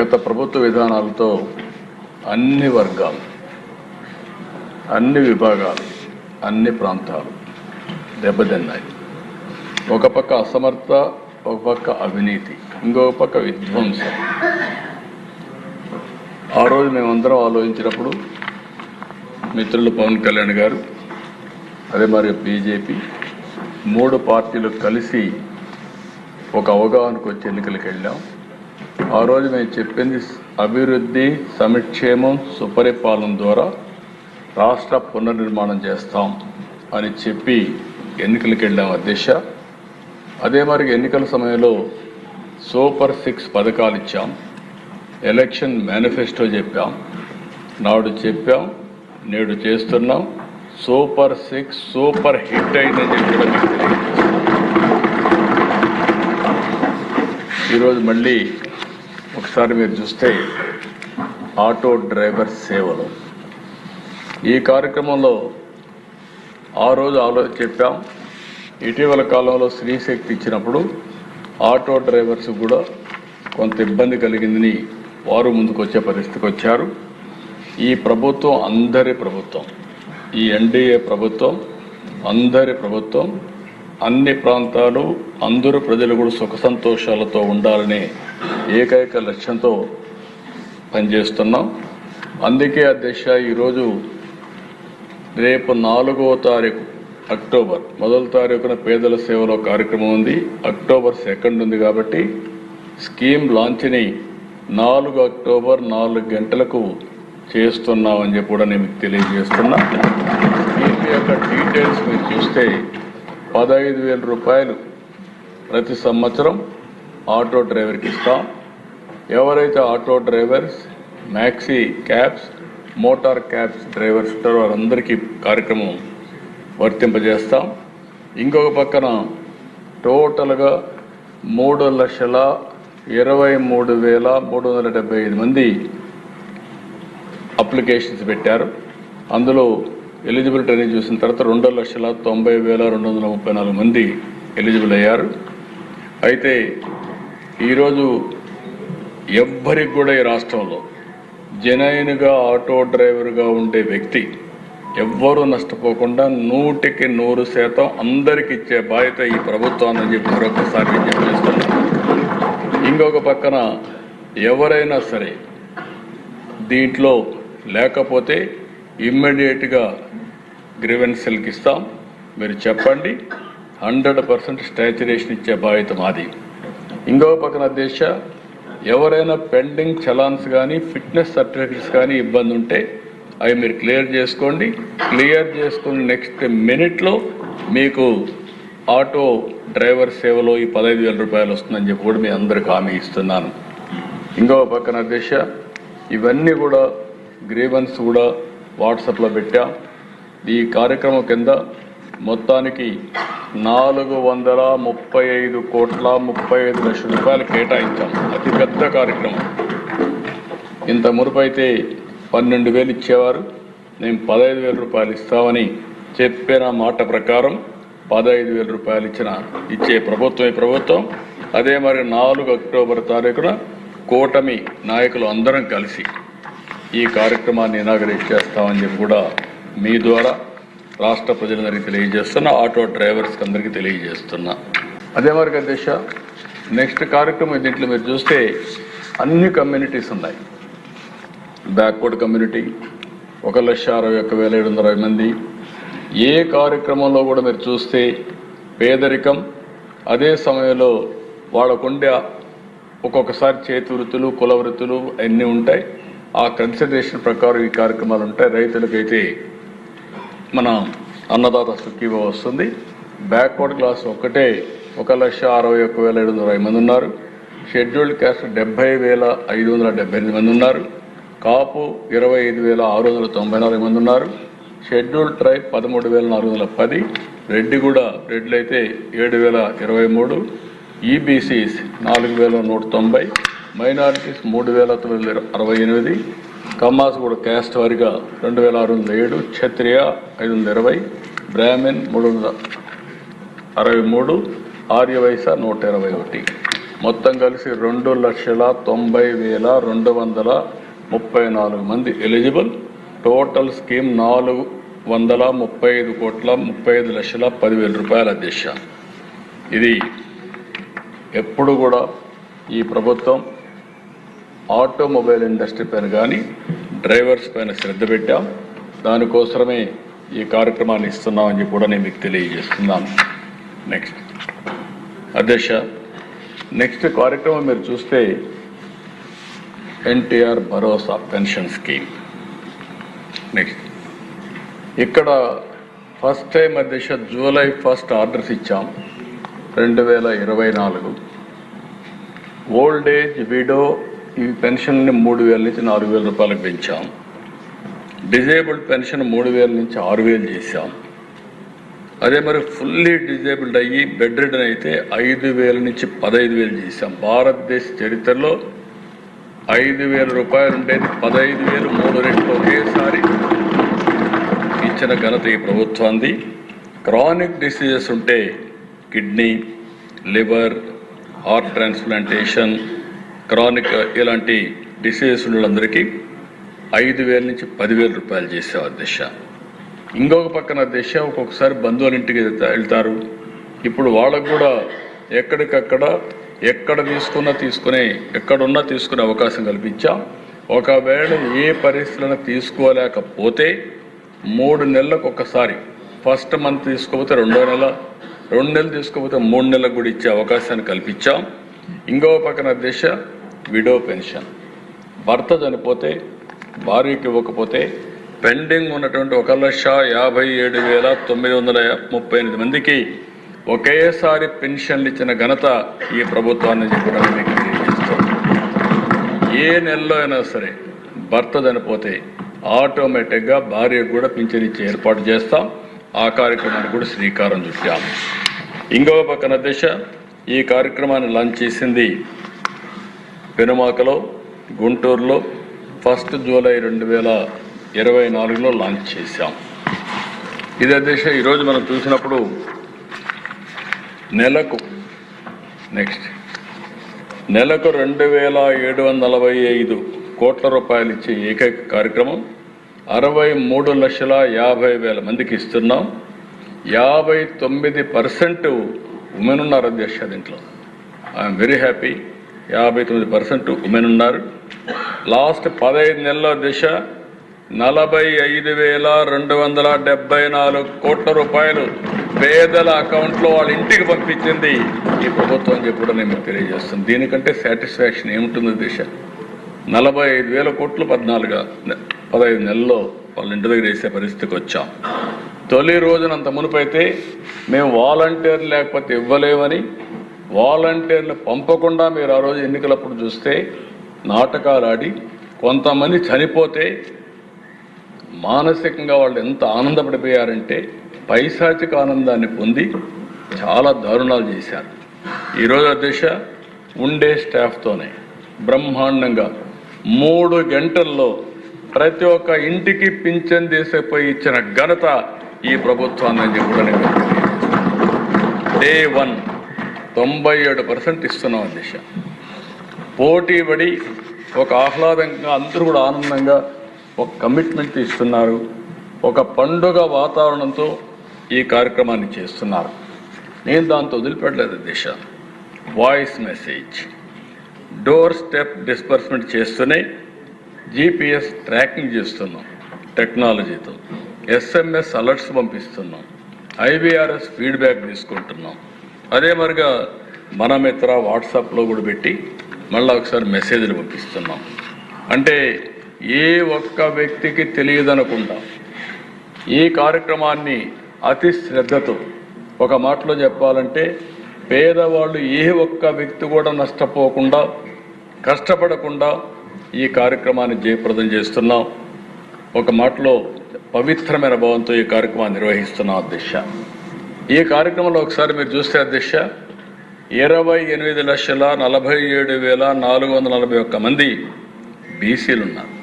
గత ప్రభుత్వ విధానాలతో అన్ని వర్గాలు అన్ని విభాగాలు అన్ని ప్రాంతాలు దెబ్బతిన్నాయి. ఒక పక్క అసమర్థ ఒక పక్క అవినీతి ఇంకొక పక్క విధ్వంసం. ఆ రోజు మేమందరం ఆలోచించినప్పుడు మిత్రులు పవన్ కళ్యాణ్ గారు అదే మరి బీజేపీ మూడు పార్టీలు కలిసి ఒక అవగాహనకు వచ్చి ఎన్నికలకు వెళ్ళాం. ఆ రోజు మేము చెప్పింది అభివృద్ధి సంక్షేమం సుపరిపాలన ద్వారా రాష్ట్ర పునర్నిర్మాణం చేస్తాం అని చెప్పి ఎన్నికలకు వెళ్ళాం అధ్యక్ష అదే మరి ఎన్నికల సమయంలో సూపర్ సిక్స్ పథకాలు ఇచ్చాం. ఎలక్షన్ మేనిఫెస్టో చెప్పాం. నాడు చెప్పాం నేడు చేస్తున్నాం. సూపర్ సిక్స్ సూపర్ హిట్ అయిందని చెప్పి ఈరోజు మళ్ళీ ఒకసారి మీరు చూస్తే ఆటో డ్రైవర్ సేవలు. ఈ కార్యక్రమంలో ఆ రోజు ఆలో చెప్పాం. ఇటీవల కాలంలో స్త్రీశక్తి ఇచ్చినప్పుడు ఆటో డ్రైవర్స్ కూడా కొంత ఇబ్బంది కలిగిందని వారు ముందుకొచ్చే పరిస్థితికి వచ్చారు. ఈ ప్రభుత్వం అందరి ప్రభుత్వం ఈ ఎన్డీఏ ప్రభుత్వం అందరి ప్రభుత్వం అన్ని ప్రాంతాలు అందరూ ప్రజలు కూడా సుఖ సంతోషాలతో ఉండాలనే ఏకైక లక్ష్యంతో పనిచేస్తున్నాం. అందుకే అధ్యక్ష ఈరోజు రేపు నాలుగవ తారీఖు అక్టోబర్. మొదటి తారీఖున పేదల సేవలో కార్యక్రమం ఉంది. అక్టోబర్ సెకండ్ ఉంది కాబట్టి స్కీమ్ లాంచ్ని నాలుగు అక్టోబర్ నాలుగు గంటలకు చేస్తున్నామని చెప్పి కూడా నేను మీకు తెలియజేస్తున్నా. స్కీమ్ యొక్క డీటెయిల్స్ మీరు చూస్తే పదహైదు వేల రూపాయలు ప్రతి సంవత్సరం ఆటో డ్రైవర్కి ఇస్తాం. ఎవరైతే auto drivers maxi cabs motor cabs drivers ఉంటారో వారందరికీ కార్యక్రమం వర్తింపజేస్తాం. ఇంకొక పక్కన టోటల్గా మూడు లక్షల ఇరవై మూడు వేల మూడు వందల డెబ్బై ఐదు మంది అప్లికేషన్స్ పెట్టారు. అందులో ఎలిజిబిలిటీ అనేది చూసిన తర్వాత రెండు లక్షల తొంభై వేల రెండు వందల ముప్పై నాలుగు మంది ఎలిజిబుల్ అయ్యారు. అయితే ఈరోజు ఎవ్వరికి కూడా ఈ రాష్ట్రంలో జనైన్గా ఆటో డ్రైవర్గా ఉండే వ్యక్తి ఎవ్వరూ నష్టపోకుండా నూటికి నూరు శాతం అందరికి ఇచ్చే బాధ్యత ఈ ప్రభుత్వాన్ని చెప్పి మరొకసారి విజ్ఞప్తి చేస్తున్నాను ఇంకొక పక్కన ఎవరైనా సరే దీంట్లో లేకపోతే ఇమ్మీడియట్గా గ్రీవెన్సల్కి ఇస్తాం మీరు చెప్పండి. హండ్రెడ్ పర్సెంట్ స్టాచ్యురేషన్ ఇచ్చే బాధ్యత మాది. ఇంకో పక్కన దేశ ఎవరైనా పెండింగ్ చలాన్స్ కానీ ఫిట్నెస్ సర్టిఫికెట్స్ కానీ ఇబ్బంది ఉంటే అవి మీరు క్లియర్ చేసుకోండి. క్లియర్ చేసుకుని నెక్స్ట్ మినిట్లో మీకు ఆటో డ్రైవర్ సేవలో ఈ పదహైదు వేల రూపాయలు వస్తుందని చెప్పి కూడా మీ అందరికి హామీ ఇస్తున్నాను. ఇంకో పక్కన దిశ ఇవన్నీ కూడా గ్రీవెన్స్ కూడా వాట్సాప్లో పెట్టాం. ఈ కార్యక్రమం కింద మొత్తానికి నాలుగు వందల ముప్పై ఐదు కోట్ల ముప్పై ఐదు లక్షల రూపాయలు కేటాయించాం. అతిపెద్ద కార్యక్రమం. ఇంత మురుపు అయితే పన్నెండు వేలు ఇచ్చేవారు. నేను పదహైదు వేల రూపాయలు ఇస్తామని చెప్పిన మాట ప్రకారం పదహైదు వేల రూపాయలు ఇచ్చిన ఇచ్చే ప్రభుత్వం ఈ ప్రభుత్వం. అదే మరి నాలుగు అక్టోబర్ తారీఖున కూటమి నాయకులు అందరం కలిసి ఈ కార్యక్రమాన్ని ఇనాగరేట్ చేస్తామని చెప్పి కూడా మీ ద్వారా రాష్ట్ర ప్రజలందరికీ తెలియజేస్తున్నా ఆటో డ్రైవర్స్కి అందరికీ తెలియజేస్తున్నా. అదే మరి దిశ నెక్స్ట్ కార్యక్రమం దీంట్లో మీరు చూస్తే అన్ని కమ్యూనిటీస్ ఉన్నాయి. బ్యాక్వర్డ్ కమ్యూనిటీ ఒక లక్ష అరవై ఒక్క వేల ఏడు వందల మంది. ఏ కార్యక్రమంలో కూడా మీరు చూస్తే పేదరికం అదే సమయంలో వాళ్ళకుండే ఒక్కొక్కసారి చేతి వృత్తులు కుల వృత్తులు అన్నీ ఉంటాయి. ఆ కన్సిడరేషన్ ప్రకారం ఈ కార్యక్రమాలు ఉంటాయి రైతులకైతే మన అన్నదాత సుఖీభ వస్తుంది. బ్యాక్వర్డ్ క్లాస్ ఒక్కటే ఒక లక్ష అరవై ఒక్క వేల ఏడు వందల అరవై మంది ఉన్నారు. షెడ్యూల్డ్ క్యాస్ట్ డెబ్బై వేల ఐదు వందల డెబ్బై ఎనిమిది మంది ఉన్నారు. కాపు ఇరవై ఐదు వేల ఆరు వందల తొంభై నాలుగు మంది ఉన్నారు. షెడ్యూల్డ్ ట్రైబ్ పదమూడు వేల నాలుగు వందల పది. రెడ్డి కూడా రెడ్లు అయితే ఏడు వేల ఇరవై మూడు. ఈబీసీస్ నాలుగు వేల నూట తొంభై. మైనారిటీస్ మూడు వేల తొమ్మిది అరవై ఎనిమిది కమ్మాస్ కూడా క్యాస్ట్ వారిగా రెండు వేల ఆరు వందల ఏడు క్షత్రియ ఐదు వందల ఇరవై బ్రాహ్మిన్ మూడు వందల అరవై మూడు ఆర్యవైశ్య నూట ఇరవై ఒకటి. మొత్తం కలిసి రెండు లక్షల తొంభై వేల రెండు వందల ముప్పై నాలుగు మంది ఎలిజిబుల్. టోటల్ స్కీమ్ నాలుగు వందల ముప్పై ఐదు కోట్ల ముప్పై ఐదు లక్షల పదివేల రూపాయల దిశ ఇది ఎప్పుడు కూడా ఈ ప్రభుత్వం ఆటోమొబైల్ ఇండస్ట్రీ పైన కానీ డ్రైవర్స్ పైన శ్రద్ధ పెట్టాం. దానికోసమే ఈ కార్యక్రమాన్ని ఇస్తున్నామని చెప్పి కూడా నేను మీకు తెలియజేస్తున్నాను నెక్స్ట్ అధ్యక్ష నెక్స్ట్ కార్యక్రమం మీరు చూస్తే NTR Bharosa pension scheme. Next ఇక్కడ ఫస్ట్ టైం అధ్యక్ష జూలై ఫస్ట్ ఆర్డర్స్ ఇచ్చాం. రెండు వేల ఇరవై నాలుగు. ఓల్డ్ ఏజ్ విడో ఈ పెన్షన్ని మూడు వేల నుంచి నాలుగు వేల రూపాయలకు పెంచాం. డిజేబుల్డ్ పెన్షన్ మూడు వేల నుంచి ఆరు వేలు చేశాం. అదే మరి ఫుల్లీ డిజేబుల్డ్ అయ్యి బెడ్ రిడన్ అయితే ఐదు వేల నుంచి పదహైదు వేలు చేశాం. భారతదేశ చరిత్రలో ఐదు వేల రూపాయలు ఉండేది పదహైదు వేలు మూడు రెట్లు ఒకేసారి ఇచ్చిన ఘనత ఈ ప్రభుత్వాన్ని క్రానిక్ డిసీజెస్ ఉంటే kidney liver heart transplantation chronic ఇలాంటి డిసీజెస్ ఉన్నందరికీ ఐదు వేల నుంచి పదివేల రూపాయలు చేసేవారు దిశ. ఇంకొక పక్కన దిశ ఒక్కొక్కసారి బంధువుల ఇంటికి వెళ్తారు. ఇప్పుడు వాళ్ళకు కూడా ఎక్కడికక్కడ ఎక్కడ తీసుకున్నా తీసుకునే ఎక్కడున్నా తీసుకునే అవకాశం కల్పించాం. ఒకవేళ ఏ పరిస్థితులను తీసుకోలేకపోతే మూడు నెలలకు ఒకసారి ఫస్ట్ మంత్ తీసుకోకపోతే రెండో నెల రెండు నెలలు తీసుకోకపోతే మూడు నెలలకు కూడా ఇచ్చే అవకాశాన్ని కల్పించాం. ఇంకో పక్కన దిశ విడో పెన్షన్. భర్త చనిపోతే భార్యకి ఇవ్వకపోతే పెండింగ్ ఉన్నటువంటి ఒక లక్ష యాభై ఏడు వేల తొమ్మిది వందల ముప్పై ఎనిమిది మందికి ఒకేసారి పెన్షన్లు ఇచ్చిన ఘనత ఈ ప్రభుత్వాన్ని చెప్పడం మీకు తెలియజేస్తాం ఏ నెలలో అయినా సరే భర్త చనిపోతే ఆటోమేటిక్గా భార్యకు కూడా పింఛన్ ఇచ్చే ఏర్పాటు చేస్తాం. ఆ కార్యక్రమానికి కూడా శ్రీకారం చుట్టాం ఇంకో పక్కన దిశ ఈ కార్యక్రమాన్ని లాంచ్ చేసింది పెనుమాకలో గుంటూరులో ఫస్ట్ జూలై రెండు వేల ఇరవై నాలుగులో లాంచ్ చేశాం. ఇదే అధ్యక్ష ఈరోజు మనం చూసినప్పుడు నెలకు నెక్స్ట్ నెలకు రెండు వేల ఏడు వందల నలభై ఐదు కోట్ల రూపాయలు ఇచ్చే ఏకైక కార్యక్రమం అరవై మూడు లక్షల యాభై వేల మందికి ఇస్తున్నాం. యాభై తొమ్మిది పర్సెంట్ ఉమెన్ ఉన్నారు అధ్యక్ష దీంట్లో. I'm very happy. యాభై తొమ్మిది పర్సెంట్ ఉమెన్ ఉన్నారు లాస్ట్ పదహైదు నెలల దిశ నలభై ఐదు వేల రెండు వందల డెబ్బై నాలుగు కోట్ల రూపాయలు పేదల అకౌంట్లో వాళ్ళ ఇంటికి పంపించింది. ఈ ప్రభుత్వం అని చెప్పి కూడా నేను మీకు తెలియజేస్తాను. దీనికంటే సాటిస్ఫాక్షన్ ఏముంటుంది దిశ? నలభై ఐదు వేల కోట్లు పద్నాలుగు పదహైదు నెలల్లో వాళ్ళ ఇంటి దగ్గర వేసే పరిస్థితికి వచ్చాం. తొలి రోజునంత మునుపైతే మేము వాలంటీర్ లేకపోతే ఇవ్వలేమని వాలంటీర్లు పంపకుండా మీరు ఆ రోజు ఎన్నికలప్పుడు చూస్తే నాటకాలు ఆడి కొంతమంది చనిపోతే మానసికంగా వాళ్ళు ఎంత ఆనందపడిపోయారంటే పైశాచిక ఆనందాన్ని పొంది చాలా దారుణాలు చేశారు. ఈరోజు దిశ ఉండే స్టాఫ్తోనే బ్రహ్మాండంగా మూడు గంటల్లో ప్రతి ఒక్క ఇంటికి పింఛన్ తీసేపోయి ఇచ్చిన ఘనత ఈ ప్రభుత్వాన్ని కూడా నేను డే వన్ తొంభై ఏడు పర్సెంట్ ఇస్తున్నాం అధ్యక్ష పోటీ పడి ఒక ఆహ్లాదంగా అందరూ కూడా ఆనందంగా ఒక కమిట్మెంట్ ఇస్తున్నారు. ఒక పండుగ వాతావరణంతో ఈ కార్యక్రమాన్ని చేస్తున్నారు. నేను దాంతో వదిలిపెట్టలేదు Disha. Voice message door step disbursement చేస్తూనే జీపీఎస్ ట్రాకింగ్ చేస్తున్నాం టెక్నాలజీతో ఎస్ఎంఎస్ అలర్ట్స్ పంపిస్తున్నాం. ఐవీఆర్ఎస్ ఫీడ్బ్యాక్ తీసుకుంటున్నాం. అదే మరిగా మన మిత్ర వాట్సాప్లో కూడా పెట్టి మళ్ళీ ఒకసారి మెసేజ్లు పంపిస్తున్నాం. అంటే ఏ ఒక్క వ్యక్తికి తెలియదనకుండా ఈ కార్యక్రమాన్ని అతి శ్రద్ధతో ఒక మాటలో చెప్పాలంటే పేదవాళ్ళు ఏ ఒక్క వ్యక్తి కూడా నష్టపోకుండా కష్టపడకుండా ఈ కార్యక్రమాన్ని జయప్రదం చేస్తున్నాం. ఒక మాటలో పవిత్రమైన భావంతో ఈ కార్యక్రమాన్ని నిర్వహిస్తున్నాం అధ్యక్ష ఈ కార్యక్రమంలో ఒకసారి మీరు చూస్తే అధ్యక్ష ఇరవై ఎనిమిది లక్షల నలభై ఏడు వేల నాలుగు వందల నలభై ఒక్క మంది బీసీలు ఉన్నారు